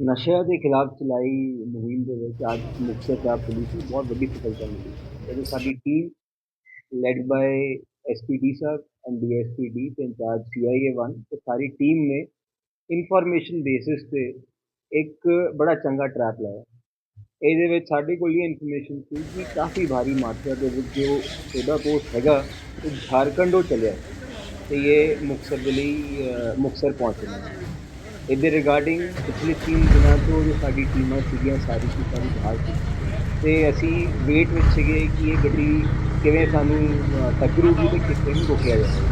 ਨਸ਼ਿਆਂ ਦੇ ਖਿਲਾਫ ਚਲਾਈ ਮੁਹਿੰਮ ਦੇ ਵਿੱਚ ਅੱਜ ਮੁਕਤਸਰ ਸਾਹਿਬ ਪੁਲਿਸ ਨੂੰ ਬਹੁਤ ਵੱਡੀ ਸਫਲਤਾ ਮਿਲੀ ਇਹਦੇ ਸਾਡੀ ਟੀਮ ਲੈਡ ਬਾਈ ਐਸਪੀਡੀ ਸਾਹਿਬ ਐਂਡ ਡੀਐਸਪੀ ਡੀ ਤੇ ਇੰਚਾਰਜ ਸੀਆਈਏ 1 ਤੇ ਸਾਰੀ ਟੀਮ ਨੇ ਇਨਫੋਰਮੇਸ਼ਨ ਬੇਸਿਸ ਤੇ ਇੱਕ ਬੜਾ ਚੰਗਾ ਟਰੈਪ ਲਾਇਆ ਇਹਦੇ ਵਿੱਚ ਸਾਡੇ ਕੋਲ ਇਹ ਇਨਫੋਰਮੇਸ਼ਨ ਸੀ ਕਿ ਕਾਫੀ ਭਾਰੀ ਮਾਤਰਾ ਦੇ ਵਿੱਚ ਜੋ ਸੋਡਾ ਪੋਸਟ ਹੈਗਾ ਉਹ ਝਾਰਖੰਡੋਂ ਚੱਲਿਆ ਤੇ ਇਹ ਮੁਕਤਸਰ ਦੇ ਲਈ ਅ, ਮੁਕਤਸਰ ਪਹੁੰਚਣਾ ਇਹਦੇ ਰਿਗਾਰਡਿੰਗ ਪਿਛਲੇ 3 ਦਿਨਾਂ ਤੋਂ ਜੋ ਸਾਡੀ ਟੀਮਾਂ ਸੀਗੀਆਂ ਸਾਰੀ ਦੀ ਸਾਰੀ ਬਾਹਰ ਸੀ। ਤੇ ਅਸੀਂ ਵੇਟ ਵਿੱਚ ਸੀਗੇ ਕਿ ਇਹ ਗੱਡੀ ਕਿਵੇਂ ਸਾਨੂੰ ਟੱਕਰੂਗੀ ਤੇ ਕਿਸ ਨੂੰ ਰੋਕਿਆ ਜਾਵੇ।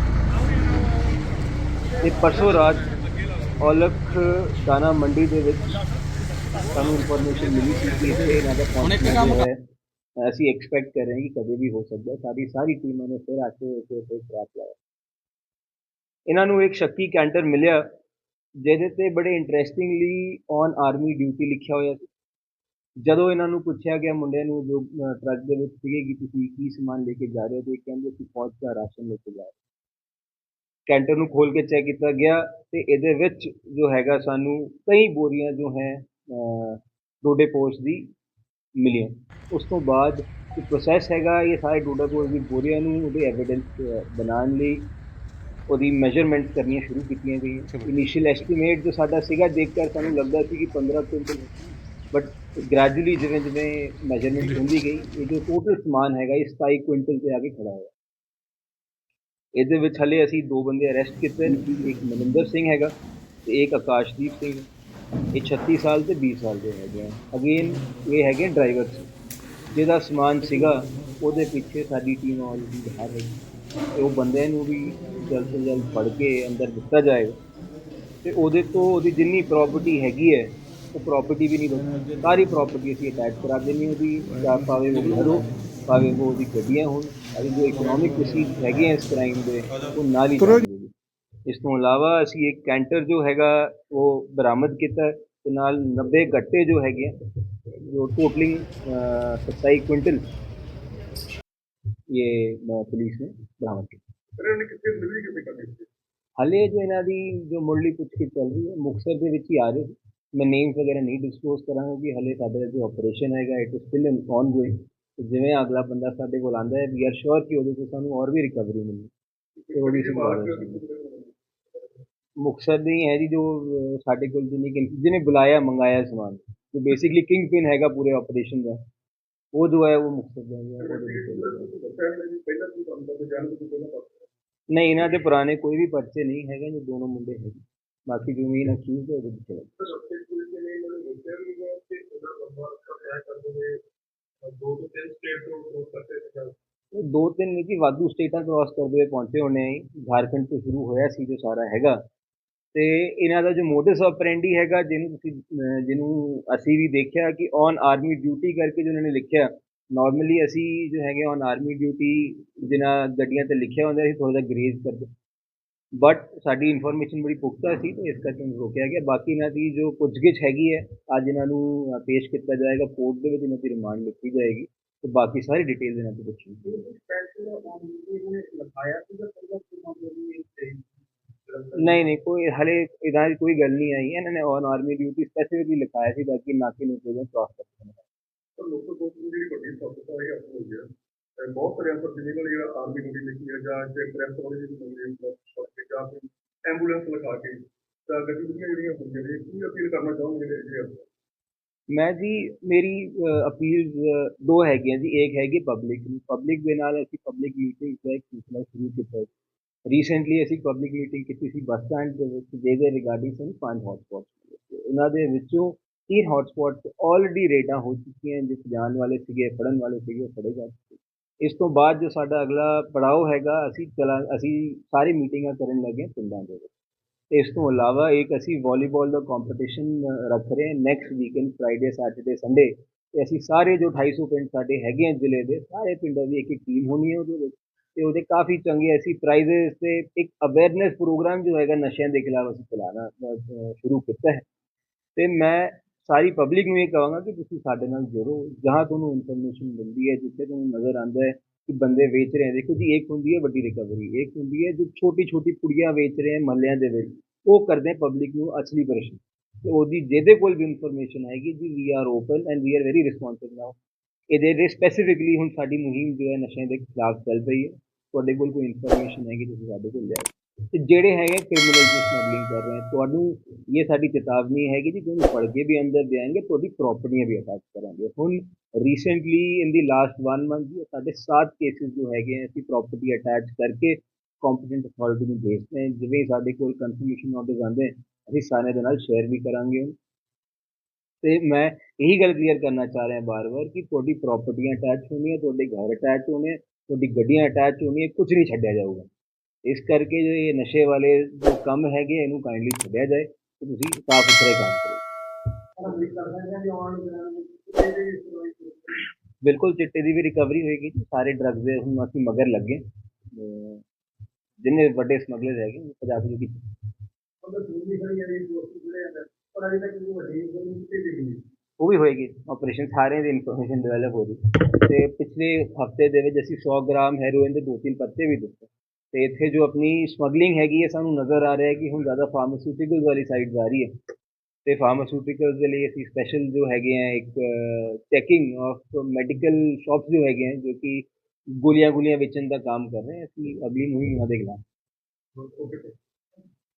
ਤੇ ਪਰਸੋਂ ਰਾਤ ਔਲਖ ਦਾਣਾ ਮੰਡੀ ਦੇ ਵਿੱਚ ਸਾਨੂੰ ਇਨਫੋਰਮੇਸ਼ਨ ਮਿਲੀ ਸੀ ਕਿ ਇੱਥੇ ਇਹਨਾਂ ਦਾ ਪਹੁੰਚਣਾ ਹੈ ਅਸੀਂ ਐਕਸਪੈਕਟ ਕਰ ਰਹੇ ਹਾਂ ਕਿ ਕਦੇ ਵੀ ਹੋ ਸਕਦਾ ਹੈ। ਸਾਡੀ ਸਾਰੀ ਟੀਮਾਂ ਨੇ ਫਿਰ ਆ ਕੇ ਉੱਤੇ ਟਰੈਪ ਲਾਇਆ। ਇਹਨਾਂ ਨੂੰ ਇੱਕ ਸ਼ੱਕੀ ਕੈਂਟਰ ਮਿਲਿਆ। ਜਿਹਦੇ ਤੇ ਬੜੇ ਇੰਟਰਸਟਿੰਗਲੀ ਔਨ ਆਰਮੀ ਡਿਊਟੀ ਲਿਖਿਆ ਹੋਇਆ ਸੀ ਜਦੋਂ ਇਹਨਾਂ ਨੂੰ ਪੁੱਛਿਆ ਗਿਆ ਮੁੰਡਿਆਂ ਨੂੰ ਜੋ ਟਰੱਕ ਦੇ ਵਿੱਚ ਸੀਗੇ ਕਿ ਤੁਸੀਂ ਕੀ ਸਮਾਨ ਲੈ ਕੇ ਜਾ ਰਹੇ ਹੋ ਤੇ ਇਹ ਕਹਿੰਦੇ ਅਸੀਂ ਫੌਜ ਦਾ ਰਾਸ਼ਨ ਲੈ ਕੇ ਜਾ ਰਹੇ ਹਾਂ। ਕੈਂਟਰ ਨੂੰ ਖੋਲ ਕੇ ਚੈੱਕ ਕੀਤਾ ਗਿਆ ਤੇ ਇਹਦੇ ਵਿੱਚ ਜੋ ਹੈਗਾ ਸਾਨੂੰ ਕਈ ਬੋਰੀਆਂ ਜੋ ਹੈ ਅਹ, ਡੋਡੇ ਪੋਸਟ ਦੀ ਮਿਲੀਆਂ ਉਸ ਤੋਂ ਬਾਅਦ ਜੋ ਪ੍ਰੋਸੈਸ ਹੈਗਾ ਇਹ ਸਾਰੇ ਡੋਡਾ ਪੋਸਟ ਦੀ ਬੋਰੀਆਂ ਨੂੰ ਉਹਦੇ ਐਵੀਡੈਂਸ ਬਣਾਉਣ ਲਈ ਉਹਦੀ ਮੈਜ਼ਰਮੈਂਟ ਕਰਨੀਆਂ ਸ਼ੁਰੂ ਕੀਤੀਆਂ ਗਈਆਂ। ਇਨੀਸ਼ੀਅਲ ਐਸਟੀਮੇਟ ਜੋ ਸਾਡਾ ਸੀਗਾ ਦੇਖ ਕੇ ਸਾਨੂੰ ਲੱਗਦਾ ਸੀ ਕਿ 15 ਕੁਇੰਟਲ ਬਟ ਗ੍ਰੈਜੂਅਲੀ ਜਿਵੇਂ ਜਿਵੇਂ ਮੈਜ਼ਰਮੈਂਟ ਹੁੰਦੀ ਗਈ ਇਹ ਜੋ ਟੋਟਲ ਸਮਾਨ ਹੈਗਾ ਇਹ 27 ਕੁਇੰਟਲ ਤੇ ਆ ਕੇ ਖੜਾ ਹੋਇਆ। ਇਹਦੇ ਵਿੱਚ ਹਲੇ ਅਸੀਂ ਦੋ ਬੰਦੇ ਅਰੈਸਟ ਕੀਤੇ ਨੇ। ਇੱਕ ਮਨਿੰਦਰ ਸਿੰਘ ਹੈਗਾ ਤੇ ਇੱਕ ਆਕਾਸ਼ਦੀਪ ਸਿੰਘ। ਇਹ 36 ਸਾਲ ਤੇ 20 ਸਾਲ ਦੇ ਹੈਗੇ ਆ। ਅਗੇਨ ਇਹ ਹੈਗੇ ਡਰਾਈਵਰ ਜਿਹਦਾ ਸਮਾਨ ਸੀਗਾ ਉਹਦੇ ਪਿੱਛੇ ਸਾਡੀ ਟੀਮ ਆਲਰੇਡੀ ਬਾਹਰ ਹੈ ਤੇ ਉਹ ਬੰਦੇ ਨੂੰ ਵੀ ਜਲਦ ਤੋਂ ਜਲਦ ਫੜ ਕੇ ਅੰਦਰ ਦਿੱਤਾ ਜਾਏਗਾ ਤੇ ਉਹਦੇ ਤੋਂ ਉਹਦੀ ਜਿੰਨੀ ਪ੍ਰਾਪਰਟੀ ਹੈਗੀ ਹੈ ਉਹ ਪ੍ਰਾਪਰਟੀ ਵੀ ਨਹੀਂ ਬਚੀ ਸਾਰੀ ਪ੍ਰਾਪਰਟੀ ਅਸੀਂ ਅਟੈਚ ਕਰਾ ਦੇਣੀ ਉਹਦੀ ਜਾਂ ਭਾਵੇਂ ਉਹ ਘਰੋਂ ਭਾਵੇਂ ਉਹ ਉਹਦੀ ਗੱਡੀਆਂ ਹੋਣ ਸਾਰੀ ਜੋ ਇਕਨੋਮਿਕ ਪ੍ਰੋਸੀਡ ਹੈਗੇ ਇਸ ਕ੍ਰਾਈਮ ਦੇ ਉਹ ਨਾਲ ਹੀ। ਇਸ ਤੋਂ ਇਲਾਵਾ ਅਸੀਂ ਇੱਕ ਕੈਂਟਰ ਜੋ ਹੈਗਾ ਉਹ ਬਰਾਮਦ ਕੀਤਾ ਤੇ ਨਾਲ 90 ਗੱਟੇ ਜੋ ਹੈਗੇ ਜੋ ਟੋਟਲਿੰਗ 27 ਕੁਇੰਟਲ ਕਿੱਥੇ ਮਿਲੀ ਕਿੱਥੇ ਕਰਨੀ ਸੀ ਹਾਲੇ ਜੋ ਇਹਨਾਂ ਦੀ ਜੋ ਮੁੱਢਲੀ ਪੁੱਛਗਿੱਛ ਚੱਲ ਰਹੀ ਹੈ ਮੁਕਤਸਰ ਦੇ ਵਿੱਚ ਹੀ ਆ ਰਹੇ। ਮੈਂ ਨੇਮਸ ਵਗੈਰਾ ਨਹੀਂ ਡਿਸਕਲੋਜ਼ ਕਰਾਂਗਾ ਕਿ ਹਲੇ ਸਾਡਾ ਜੋ ਆਪਰੇਸ਼ਨ ਹੈਗਾ it is still in ongoing ਜਿਵੇਂ ਅਗਲਾ ਬੰਦਾ ਸਾਡੇ ਕੋਲ ਆਂਦਾ ਹੈ ਵੀ ਆਰ ਸ਼ੋਰ ਕਿ ਉਹਦੇ ਤੋਂ ਸਾਨੂੰ ਹੋਰ ਵੀ ਰਿਕਵਰੀ ਮਿਲੀ ਤੇ ਉਹਦੀ ਸੰਭਾਵਨਾ ਹੈ ਮੁਕਤਸਰ ਦੀ ਹੈ ਜੀ ਜੋ ਸਾਡੇ ਕੋਲ ਜਿਹਨੇ ਕਿ ਜਿਹਨੇ ਬੁਲਾਇਆ ਮੰਗਾਇਆ ਸਮਾਨ। ਜੋ ਬੇਸਿਕਲੀ ਕਿੰਗ ਪਿਨ ਹੈਗਾ ਪੂਰੇ ਆਪਰੇਸ਼ਨ ਦਾ। ਉਹ ਜੋ ਹੈ ਉਹ ਮੁਕਤਸਰ ਦਾ ਨਹੀਂ, ਇਹਨਾਂ ਦੇ ਪੁਰਾਣੇ ਕੋਈ ਵੀ ਪਰਚੇ ਨਹੀਂ ਹੈਗੇ, ਜੋ ਦੋਨੋਂ ਮੁੰਡੇ ਹੈਗੇ। ਬਾਕੀ ਜੋ ਮੇਨ ਅਕਿਊਜ਼ ਹੈ ਉਹਦੇ ਵਿੱਚ ਇਹ ਦੋ ਤਿੰਨ ਨਹੀਂ ਕਿ ਵਾਧੂ ਸਟੇਟਾਂ ਕ੍ਰਾਸ ਕਰਦੇ ਹੋਏ ਪਹੁੰਚੇ ਹੋਣੇ ਆ ਝਾਰਖੰਡ ਤੋਂ ਸ਼ੁਰੂ ਹੋਇਆ ਸੀ ਜੋ ਸਾਰਾ ਹੈਗਾ। ਤੇ ਇਹਨਾਂ ਦਾ ਜੋ ਮੋਡਸ ਆਪਰੈਂਡੀ ਹੈਗਾ, ਜਿਹਨੂੰ ਤੁਸੀਂ ਜਿਹਨੂੰ ਅਸੀਂ ਵੀ ਦੇਖਿਆ ਕਿ ਔਨ ਆਰਮੀ ਡਿਊਟੀ ਕਰਕੇ ਜੋ ਉਹਨਾਂ ਨੇ ਲਿਖਿਆ ਨਾਰਮਲੀ ਅਸੀਂ ਜੋ ਹੈਗੇ ਔਨ ਆਰਮੀ ਡਿਊਟੀ ਜਿਨ੍ਹਾਂ ਗੱਡੀਆਂ ਤੇ ਲਿਖਿਆ ਹੁੰਦਾ ਸੀ ਥੋੜਾ ਜਿਹਾ ਗਰੇਜ਼ ਕਰਦੇ ਬਟ ਸਾਡੀ ਇਨਫੋਰਮੇਸ਼ਨ ਬੜੀ ਪੁਖਤਾ ਸੀ, ਤੇ ਇਸ ਕਰਕੇ ਉਹਨੂੰ ਰੋਕਿਆ ਗਿਆ। ਬਾਕੀ ਇਹਨਾਂ ਦੀ ਜੋ ਪੁੱਛਗਿੱਛ ਹੈਗੀ ਹੈ, ਅੱਜ ਇਹਨਾਂ ਨੂੰ ਪੇਸ਼ ਕੀਤਾ ਜਾਏਗਾ ਕੋਰਟ ਦੇ ਵਿੱਚ ਇਹਨਾਂ ਦੀ ਰਿਮਾਂਡ ਲਿਖੀ ਜਾਏਗੀ। ਤੇ ਬਾਕੀ ਸਾਰੀ ਡਿਟੇਲ ਇਹਨਾਂ ਤੋਂ ਪੁੱਛੀ ਸਪੈਸ਼ਲ ਉਹਨੇ ਲਿਖਾਇਆ ਸੀ ਜਾਂ ਪਹਿਲਾਂ ਤੋਂ ਮਾਮਲੇ ਨਹੀਂ ਨਹੀਂ ਨਹੀਂ ਕੋਈ ਹਲੇ ਇਦਾਂ ਦੀ ਕੋਈ ਗੱਲ ਨਹੀਂ ਆਈ ਹੈ ਇਹਨਾਂ ਨੇ ਔਨ ਆਰਮੀ ਡਿਊਟੀ ਸਪੈਸੀਫਿਕਲੀ ਲਿਖਾਇਆ ਸੀ ਤਾਂ ਕਿ ਨਾਕੇ ਨੂੰ ਕੋਈ ਕ੍ਰਾਸ ਕਰ ਸਕਣ ਪਰ ਲੋਕਾਂ ਕੋਲ ਜਿਹੜੀ ਵੱਡੀ ਸਫਲਤਾ ਇਹ ਹਾਸਲ ਹੋਈ ਹੈ ਤੇ ਬਹੁਤ ਸਾਰੇ ਅੰਦਰ ਜਿਵੇਂ ਜਿਹੜਾ ਆਰਮੀ ਡਿਊਟੀ ਲਿਖੀ ਹੈ ਜਾਂ ਜੇ ਪ੍ਰੈਸ ਵਾਲੀ ਜਿਹੜੀ ਹੁੰਦੀ ਹੈ ਫੜ ਕੇ ਜਾਂ ਫਿਰ ਐਂਬੂਲੈਂਸ ਲਿਖਾ ਕੇ ਤਾਂ ਗਤੀਵਿਧੀਆਂ ਜਿਹੜੀਆਂ ਹੁੰਦੀਆਂ ਨੇ ਕੀ ਅਪੀਲ ਕਰਨਾ ਚਾਹੁੰਦੇ ਨੇ ਜਿਹੜੇ ਅਫਸਰ? ਮੈਂ ਜੀ ਮੇਰੀ ਅਪੀਲ ਦੋ ਹੈਗੀਆਂ ਜੀ। ਇੱਕ ਹੈਗੀ ਪਬਲਿਕ ਨੂੰ ਪਬਲਿਕ ਦੇ ਨਾਲ ਅਸੀਂ ਪਬਲਿਕ ਮੀਟਿੰਗ ਦਾ ਇੱਕ ਸਿਲਸਿਲਾ ਸ਼ੁਰੂ ਕੀਤਾ ਰੀਸੈਂਟਲੀ ਅਸੀਂ ਪਬਲਿਕ ਮੀਟਿੰਗ ਕੀਤੀ ਸੀ ਬੱਸ ਸਟੈਂਡ ਦੇ ਵਿੱਚ, ਜਿਹਦੇ ਰਿਗਾਰਡਿੰਗ ਸਨ ਪੰਜ ਹੌਟਸਪੌਟਸ ਉਹਨਾਂ ਦੇ ਵਿੱਚੋਂ ਤਿੰਨ ਹੌਟਸਪੌਟ ਆਲਰੇਡੀ ਰੇਡਾਂ ਹੋ ਚੁੱਕੀਆਂ ਜਿਸ ਜਾਣ ਵਾਲੇ ਸੀਗੇ, ਫੜਨ ਵਾਲੇ ਸੀਗੇ ਫੜੇ ਜਾ ਚੁੱਕੇ ਇਸ ਤੋਂ ਬਾਅਦ ਜੋ ਸਾਡਾ ਅਗਲਾ ਪੜਾਅ ਹੈਗਾ, ਅਸੀਂ ਚਲਾ, ਅਸੀਂ ਸਾਰੀ ਮੀਟਿੰਗਾਂ ਕਰਨ ਲੱਗੇ ਪਿੰਡਾਂ ਦੇ ਵਿੱਚ। ਤੇ ਇਸ ਤੋਂ ਇਲਾਵਾ ਇੱਕ ਅਸੀਂ ਵਾਲੀਬਾਲ ਦਾ ਕੰਪੀਟੀਸ਼ਨ ਰੱਖ ਰਹੇ ਹਾਂ next weekend Friday Saturday Sunday ਤੇ ਅਸੀਂ ਸਾਰੇ ਜੋ 250 ਪਿੰਡ ਸਾਡੇ ਹੈਗੇ ਆ ਜ਼ਿਲ੍ਹੇ ਦੇ, ਸਾਰੇ ਪਿੰਡਾਂ ਦੀ ਇੱਕ ਇੱਕ ਟੀਮ ਹੋਣੀ ਹੈ ਉਹਦੇ ਵਿੱਚ। ਤੇ ਉਹਦੇ ਕਾਫੀ ਚੰਗੇ ਐਸੀ ਪ੍ਰਾਈਜ਼ਸ ਤੇ ਇੱਕ ਅਵੇਅਰਨੈਸ ਪ੍ਰੋਗਰਾਮ ਜੋ ਹੈਗਾ ਨਸ਼ਿਆਂ ਦੇ ਖਿਲਾਫ ਅਸੀਂ ਚਲਾਉਣਾ ਸ਼ੁਰੂ ਕੀਤਾ ਹੈ। ਤੇ ਮੈਂ ਸਾਰੀ ਪਬਲਿਕ ਨੂੰ ਇਹ ਕਹਾਂਗਾ ਕਿ ਤੁਸੀਂ ਸਾਡੇ ਨਾਲ ਜੁੜੋ, ਜਹਾਂ ਤੁਹਾਨੂੰ ਇਨਫੋਰਮੇਸ਼ਨ ਮਿਲਦੀ ਹੈ, ਜਿੱਥੇ ਤੁਹਾਨੂੰ ਨਜ਼ਰ ਆਉਂਦਾ ਹੈ ਕਿ ਬੰਦੇ ਵੇਚ ਰਹੇ ਹੈ ਦੇਖੋ ਜੀ, ਇੱਕ ਹੁੰਦੀ ਹੈ ਵੱਡੀ ਰਿਕਵਰੀ ਇੱਕ ਹੁੰਦੀ ਹੈ ਜੋ ਛੋਟੀ ਛੋਟੀ ਪੁੜੀਆਂ ਵੇਚ ਰਹੇ ਹੈ ਮਹੱਲਿਆਂ ਦੇ ਵਿੱਚ। ਉਹ ਕਰਦੇ ਪਬਲਿਕ ਨੂੰ ਅਸਲੀ ਪਰੇਸ਼ਾਨ। ਤੇ ਉਹਦੀ ਜਿਹਦੇ ਕੋਲ ਵੀ ਇਨਫੋਰਮੇਸ਼ਨ ਆਏਗੀ ਜੀ we are open and we are very responsive now ਇਹਦੇ ਦੇ ਸਪੈਸੀਫਿਕਲੀ ਹੁਣ ਸਾਡੀ ਮੁਹਿੰਮ ਜੋ ਹੈ ਨਸ਼ਿਆਂ ਦੇ ਖਿਲਾਫ ਚੱਲ ਰਹੀ ਹੈ। ਤੁਹਾਡੇ ਕੋਲ ਕੋਈ ਇਨਫੋਰਮੇਸ਼ਨ ਹੈਗੀ, ਤੁਸੀਂ ਸਾਡੇ ਕੋਲ ਲਿਆਓ। ਤੇ ਜਿਹੜੇ ਹੈਗੇ ਕ੍ਰਿਮੀਨਲ ਜੋ ਸਮਗਲਿੰਗ ਕਰ ਰਹੇ ਹੈ ਤੁਹਾਨੂੰ ਇਹ ਸਾਡੀ ਚੇਤਾਵਨੀ ਹੈਗੀ ਜੀ, ਤੁਹਾਨੂੰ ਫੜ ਕੇ ਵੀ ਅੰਦਰ ਦੇਾਂਗੇ ਤੁਹਾਡੀ ਪ੍ਰਾਪਰਟੀਆਂ ਵੀ ਅਟੈਚ ਕਰਾਂਗੇ। ਹੁਣ recently in the last 1 month ਜੀ, ਸਾਡੇ 7 ਕੇਸਿਸ ਜੋ ਹੈਗੇ ਹੈ ਅਸੀਂ ਪ੍ਰਾਪਰਟੀ ਅਟੈਚ ਕਰਕੇ ਕੰਪੀਟੈਂਟ ਅਥਾਰਟੀ ਨੂੰ ਭੇਜਦੇ ਹਾਂ। ਜਿਵੇਂ ਸਾਡੇ ਕੋਲ ਕਨਫਰਮੇਸ਼ਨ ਨੋਟਿਸ ਆਉਂਦੇ ਅਸੀਂ ਸਾਰਿਆਂ ਦੇ ਨਾਲ ਸ਼ੇਅਰ ਵੀ ਕਰਾਂਗੇ। ਤੇ ਮੈਂ ਇਹੀ ਗੱਲ ਕਲੀਅਰ ਕਰਨਾ ਚਾਹ ਰਿਹਾ ਬਾਰ-ਬਾਰ ਕਿ ਤੁਹਾਡੀ ਪ੍ਰਾਪਰਟੀਆਂ ਅਟੈਚ ਹੋਣੀਆਂ ਤੁਹਾਡੇ ਘਰ ਅਟੈਚ ਹੋਣੇ ਤੁਹਾਡੀ ਗੱਡੀਆਂ ਅਟੈਚ ਹੋਣੀਆਂ ਕੁਝ ਨਹੀਂ ਛੱਡਿਆ ਜਾਊਗਾ। ਇਸ ਕਰਕੇ ਜੋ ਇਹ ਨਸ਼ੇ ਵਾਲੇ ਜੋ ਕੰਮ ਹੈਗੇ ਇਹਨੂੰ ਕਾਈਂਡਲੀ ਛੱਡਿਆ ਜਾਏ ਤੇ ਤੁਸੀਂ ਸਾਫ਼ ਸੁਥਰੇ ਕੰਮ ਕਰੋ। ਬਿਲਕੁਲ, ਚਿੱਟੇ ਦੀ ਵੀ ਰਿਕਵਰੀ ਹੋਏਗੀ ਸਾਰੇ ਡਰੱਗਸ ਦੇ ਹੁਣ ਅਸੀਂ ਮਗਰ ਲੱਗੇ। ਅਹ ਜਿੰਨੇ ਵੱਡੇ ਸਮਗਲਰ ਹੈਗੇ ਪੰਜਾਬ ਦੇ ਵਿੱਚ ਉਹ ਵੀ ਹੋਏਗੀ ਆਪਰੇਸ਼ਨ ਸਾਰਿਆਂ ਦੀ ਇਨਫੋਰਮੇਸ਼ਨ ਡਿਵੈਲਪ ਹੋ ਰਹੀ ਤੇ ਪਿਛਲੇ ਹਫ਼ਤੇ ਦੇ ਵਿੱਚ ਅਸੀਂ 100 ਗ੍ਰਾਮ ਹੈਰੋਇਨ ਦੇ ਦੋ ਤਿੰਨ ਪੱਤੇ ਵੀ ਦਿੱਤੇ। ਤੇ ਇੱਥੇ ਜੋ ਆਪਣੀ ਸਮਗਲਿੰਗ ਹੈਗੀ ਹੈ, ਸਾਨੂੰ ਨਜ਼ਰ ਆ ਰਿਹਾ ਹੈ ਕਿ ਹੁਣ ਜ਼ਿਆਦਾ ਫਾਰਮਾਸਿਊਟੀਕਲ ਵਾਲੀ ਸਾਈਡ ਜਾ ਰਹੀ ਹੈ। ਤੇ ਫਾਰਮਾਸਿਊਟੀਕਲ ਦੇ ਲਈ ਅਸੀਂ ਸਪੈਸ਼ਲ ਜੋ ਹੈਗੇ ਆ, ਇੱਕ ਚੈਕਿੰਗ ਆਫ ਮੈਡੀਕਲ ਸ਼ਾਪਸ ਜੋ ਹੈਗੇ ਆ, ਜੋ ਕਿ ਗੋਲੀਆਂ ਗੋਲੀਆਂ ਵੇਚਣ ਦਾ ਕੰਮ ਕਰ ਰਹੇ ਅਸੀਂ ਅਗਲੀ ਮੁਹਿੰਮ ਉਹਨਾਂ ਦੇ